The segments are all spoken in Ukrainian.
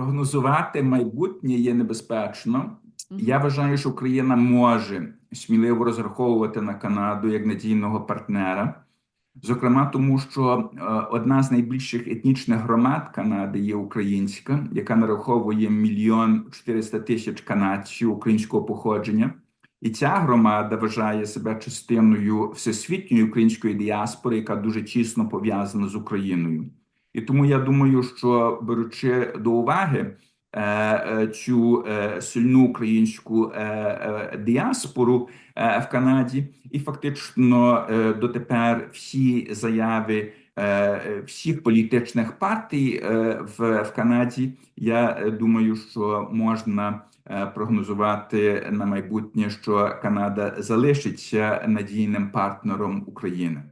Прогнозувати майбутнє є небезпечно. Я вважаю, що Україна може сміливо розраховувати на Канаду як надійного партнера. Зокрема, тому що е, одна з найбільших етнічних громад Канади є українська, яка нараховує мільйон 400 тисяч канадців українського походження. І ця громада вважає себе частиною всесвітньої української діаспори, яка дуже тісно пов'язана з Україною. І тому я думаю, що беручи до уваги е, е, цю е, сильну українську діаспору в Канаді, і фактично дотепер всі заяви всіх політичних партій в, в Канаді, я думаю, що можна прогнозувати на майбутнє, що Канада залишиться надійним партнером України.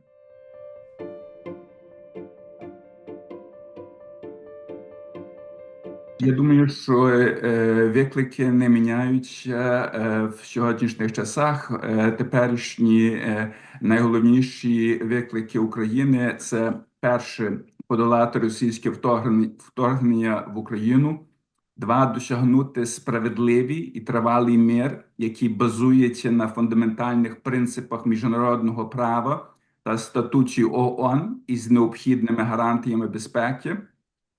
Я думаю, що е, виклики не міняються е, в сьогоднішніх часах. Е, теперішні е, найголовніші виклики України це перше подолати російське вторгнення в Україну. Два досягнути справедливий і тривалий мир, який базується на фундаментальних принципах міжнародного права та статуті ООН із необхідними гарантіями безпеки.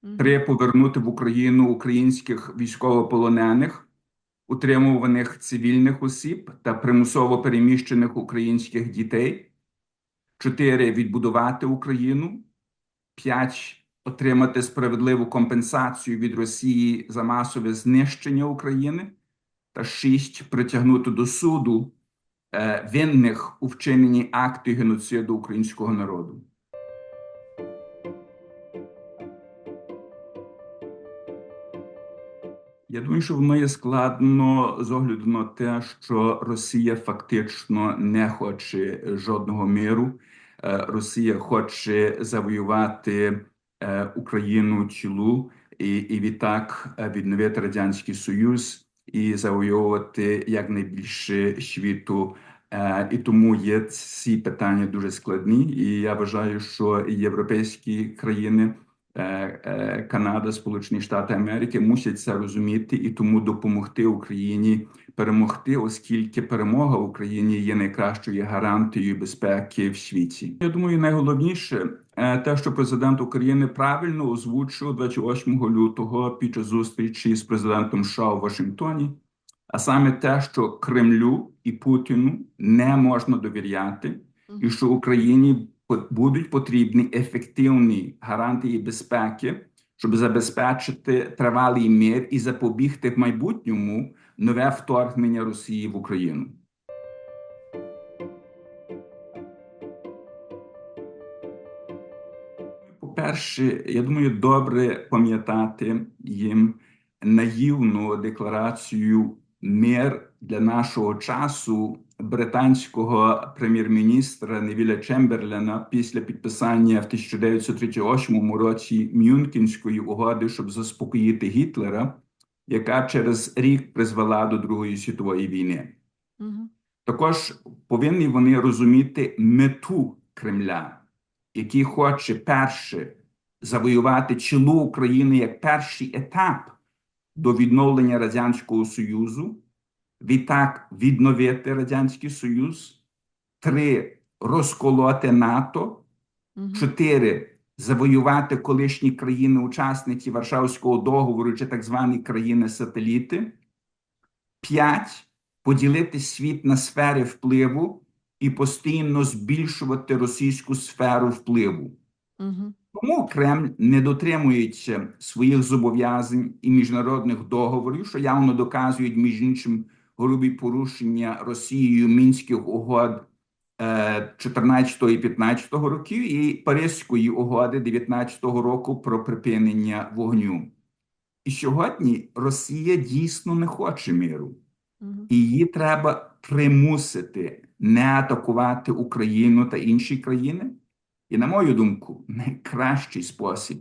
Три повернути в Україну українських військовополонених, утримуваних цивільних осіб та примусово переміщених українських дітей. Чотири відбудувати Україну. П'ять отримати справедливу компенсацію від Росії за масове знищення України. Та шість притягнути до суду е, винних у вчиненні акту геноциду українського народу. Я думаю, що воно є складно з огляду на те, що Росія фактично не хоче жодного миру. Е, Росія хоче завоювати е, Україну цілу і, і відтак е, відновити Радянський Союз і завоювати якнайбільше світу. І тому є ці питання дуже складні. І я вважаю, що європейські країни. Е, е, Канада, Сполучені Штати Америки мусять це розуміти і тому допомогти Україні перемогти, оскільки перемога в Україні є найкращою гарантією безпеки в світі. Я думаю, найголовніше е, те, що президент України правильно озвучив 28 лютого під час зустрічі з президентом США у Вашингтоні, а саме те, що Кремлю і Путіну не можна довіряти, і що Україні будуть потрібні ефективні гарантії безпеки, щоб забезпечити тривалий мир і запобігти в майбутньому нове вторгнення Росії в Україну. По-перше, я думаю, добре пам'ятати їм наївну декларацію мир для нашого часу британського прем'єр-міністра Невіля Чемберлена після підписання в 1938 році Мюнхенської угоди, щоб заспокоїти Гітлера, яка через рік призвела до Другої світової війни. Мгм. Також повинні вони розуміти мету Кремля, який хоче перше завоювати чоло України як перший етап до відновлення Радянського Союзу, відтак відновити Радянський Союз, три розколоти НАТО, чотири завоювати колишні країни-учасниці Варшавського договору чи так звані країни-сателіти, п'ять поділити світ на сфери впливу і постійно збільшувати російську сферу впливу. Мгм. Тому Кремль не дотримується своїх зобов'язань і міжнародних договорів, що явно доказують між іншим грубі порушення Росією мінських угод е, 14 і 15 років і Паризької угоди 19 року про припинення вогню. І сьогодні Росія дійсно не хоче миру. І її треба примусити не атакувати Україну та інші країни. І, на мою думку, найкращий спосіб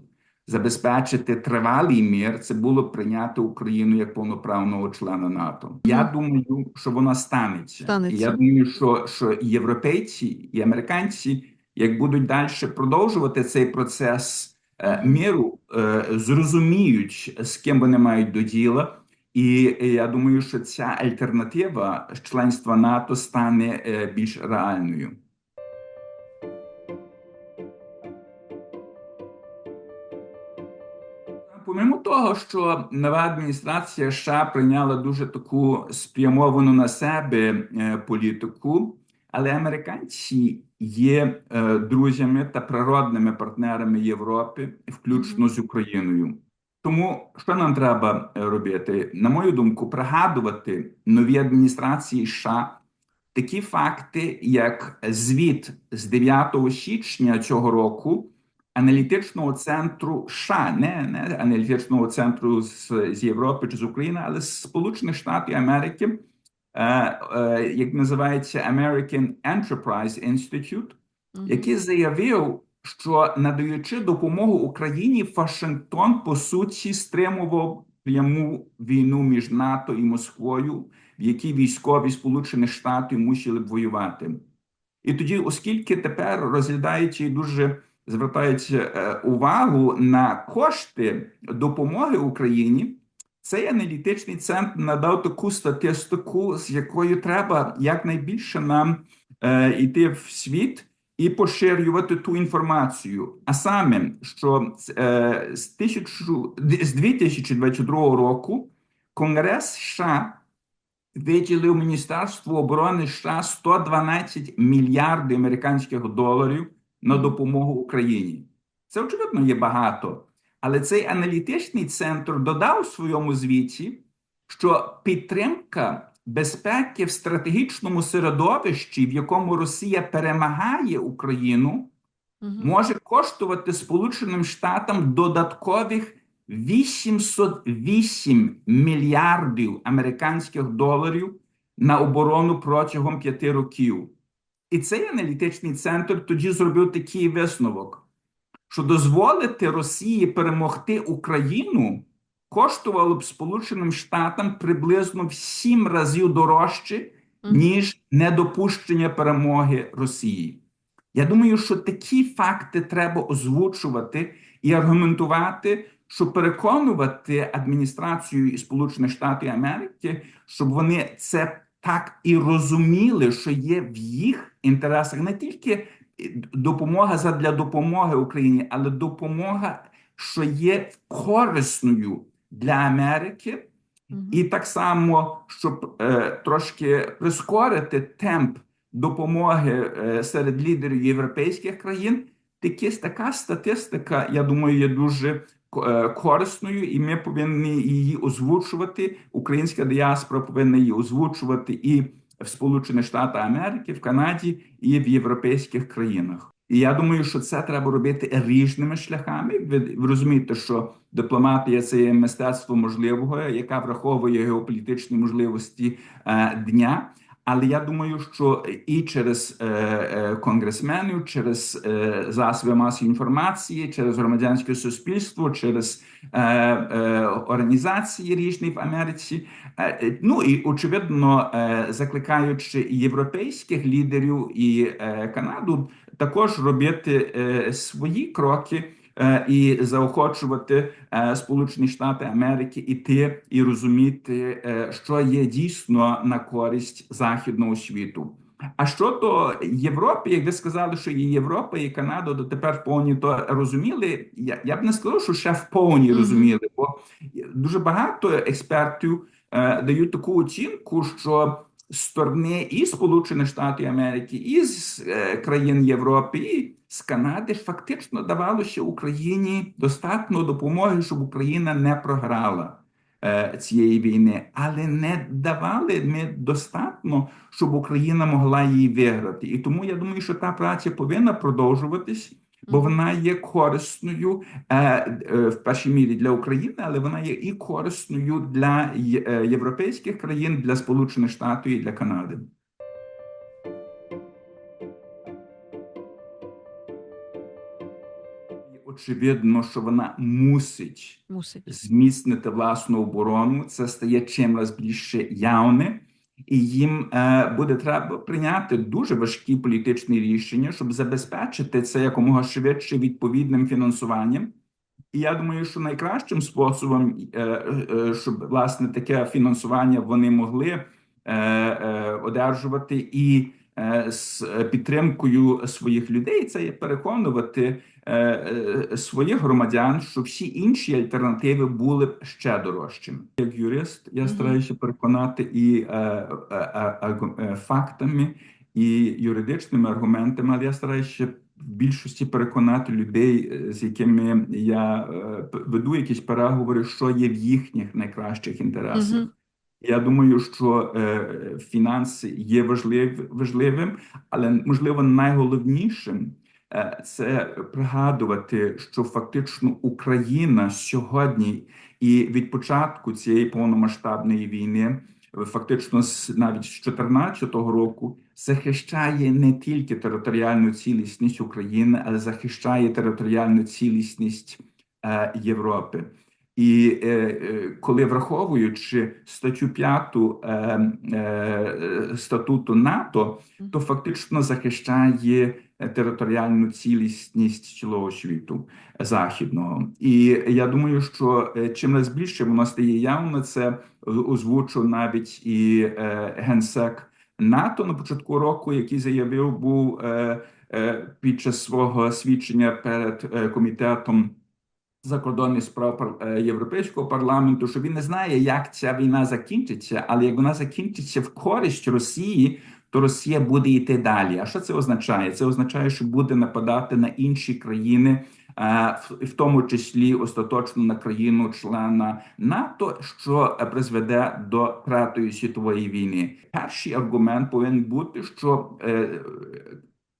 забезпечити тривалий мир це було б прийняти Україну як повноправного члена НАТО. Я думаю, що вона станеться. Станеться. І я думаю, що, що і європейці і американці, як будуть далі продовжувати цей процес е, миру е, зрозуміють, з ким вони мають до діла. І я думаю, що ця альтернатива членства НАТО стане е, більш реальною. Помимо того, що нова адміністрація США прийняла дуже таку спрямовану на себе е, політику, але американці є е, друзями та природними партнерами Європи, включно з Україною. Тому що нам треба е, робити? На мою думку, пригадувати нові адміністрації США такі факти, як звіт з 9 січня цього року аналітичного центру США, не не аналітичного центру з, з Європи чи з України, але з Сполучених Штатів Америки, е, е, як називається American Enterprise Institute, який заявив, що надаючи допомогу Україні, Вашингтон по суті стримував пряму війну між НАТО і Москвою, в якій військові Сполучених Штатів мусили б воювати. І тоді, оскільки тепер розглядаючи дуже звертають е, увагу на кошти допомоги Україні. Цей аналітичний центр надав таку статистику, з якою треба якнайбільше нам е, йти в світ і поширювати ту інформацію. А саме, що е, з, тисячу, з 2022 року Конгрес США виділив Міністерству оборони США 112 мільярдів американських доларів на допомогу Україні. Це очевидно є багато. Але цей аналітичний центр додав у своєму звіті, що підтримка безпеки в стратегічному середовищі, в якому Росія перемагає Україну, угу. може коштувати Сполученим Штатам додаткових 808 мільярдів американських доларів на оборону протягом п'яти років. І цей аналітичний центр тоді зробив такий висновок, що дозволити Росії перемогти Україну коштувало б Сполученим Штатам приблизно в сім разів дорожче, ніж недопущення перемоги Росії. Я думаю, що такі факти треба озвучувати і аргументувати, щоб переконувати адміністрацію Сполучених Штатів Америки, щоб вони це так і розуміли, що є в їх інтересах не тільки допомога задля допомоги Україні, але допомога, що є корисною для Америки, і так само, щоб е, трошки прискорити темп допомоги е, серед лідерів європейських країн. Такі така статистика, я думаю, є дуже Е, корисною, і ми повинні її озвучувати. Українська діаспора повинна її озвучувати і в Сполучених Штатах Америки, в Канаді і в європейських країнах. І я думаю, що це треба робити різними шляхами. Ви, ви розумієте, що дипломатія це є мистецтво можливого, яка враховує геополітичні можливості е, дня. Але я думаю, що і через е, е, конгресменів, через е, засоби масової інформації, через громадянське суспільство, через організації різні в Америці, ну і очевидно, закликаючи європейських лідерів і Канаду, також робити свої кроки. Е, і заохочувати е, Сполучені Штати Америки іти і розуміти, е, що є дійсно на користь західного світу. А щодо Європи, як ви сказали, що і Європа, і Канада дотепер повні то розуміли. Я я б не сказав, що ще в повні розуміли, бо дуже багато експертів е, дають таку оцінку, що сторони і Сполучених Штатів Америки, і з е, країн Європи, і з Канади фактично давалося Україні достатньо допомоги, щоб Україна не програла е, цієї війни, але не давали ми достатньо, щоб Україна могла її виграти. І тому я думаю, що та праця повинна продовжуватись бо вона є корисною е, е, в першій мірі для України, але вона є і корисною для е, європейських країн, для Сполучених Штатів і для Канади. Очевидно, що вона мусить, мусить зміцнити власну оборону. Це стає чимось більше явне і їм е, буде треба прийняти дуже важкі політичні рішення, щоб забезпечити це якомога швидше відповідним фінансуванням. І я думаю, що найкращим способом, е, е, щоб власне таке фінансування вони могли е, е, одержувати і з підтримкою своїх людей, це є переконувати е, е, своїх громадян, що всі інші альтернативи були б ще дорожчими. Як юрист, я стараюся переконати і е, е, е, е, фактами, і юридичними аргументами, але я стараюся в більшості переконати людей, е, з якими я е, веду якісь переговори, що є в їхніх найкращих інтересах. Я думаю, що е, фінанси є важлив, важливим, але можливо найголовнішим е, це пригадувати, що фактично Україна сьогодні і від початку цієї повномасштабної війни, фактично навіть з 2014 року, захищає не тільки територіальну цілісність України, але захищає територіальну цілісність е, Європи. І е, е, коли враховуючи статтю 5 е, е, статуту НАТО, то фактично захищає територіальну цілісність цілого світу західного. І я думаю, що чим раз більше воно стає явно, це озвучив навіть і е, генсек НАТО на початку року, який заявив був е, е, під час свого свідчення перед е, комітетом закордонних справ е, Європейського парламенту, що він не знає, як ця війна закінчиться, але як вона закінчиться в користь Росії, то Росія буде йти далі. А що це означає? Це означає, що буде нападати на інші країни, е, в- тому числі остаточно на країну члена НАТО, що призведе до третьої світової війни. Перший аргумент повинен бути, що е,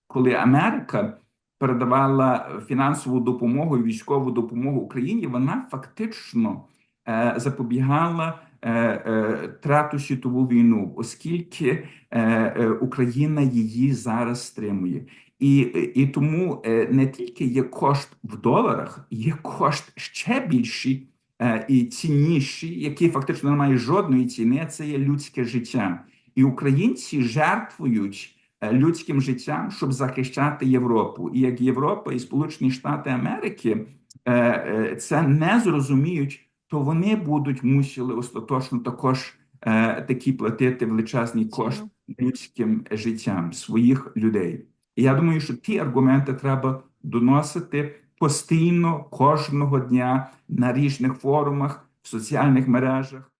коли Америка передавала фінансову допомогу і військову допомогу Україні, вона фактично е, запобігала е, е, трету світову війну, оскільки Україна її зараз стримує. І, і тому не тільки є кошт в доларах, є кошт ще більший і цінніший, який фактично не має жодної ціни. Це є людське життя. І українці жертвують людським життям, щоб захищати Європу. І як Європа і Сполучені Штати Америки е, е, це не зрозуміють, то вони будуть мусили остаточно також е, такі платити величезні кошти людським життям своїх людей. І я думаю, що ті аргументи треба доносити постійно кожного дня на різних форумах, в соціальних мережах.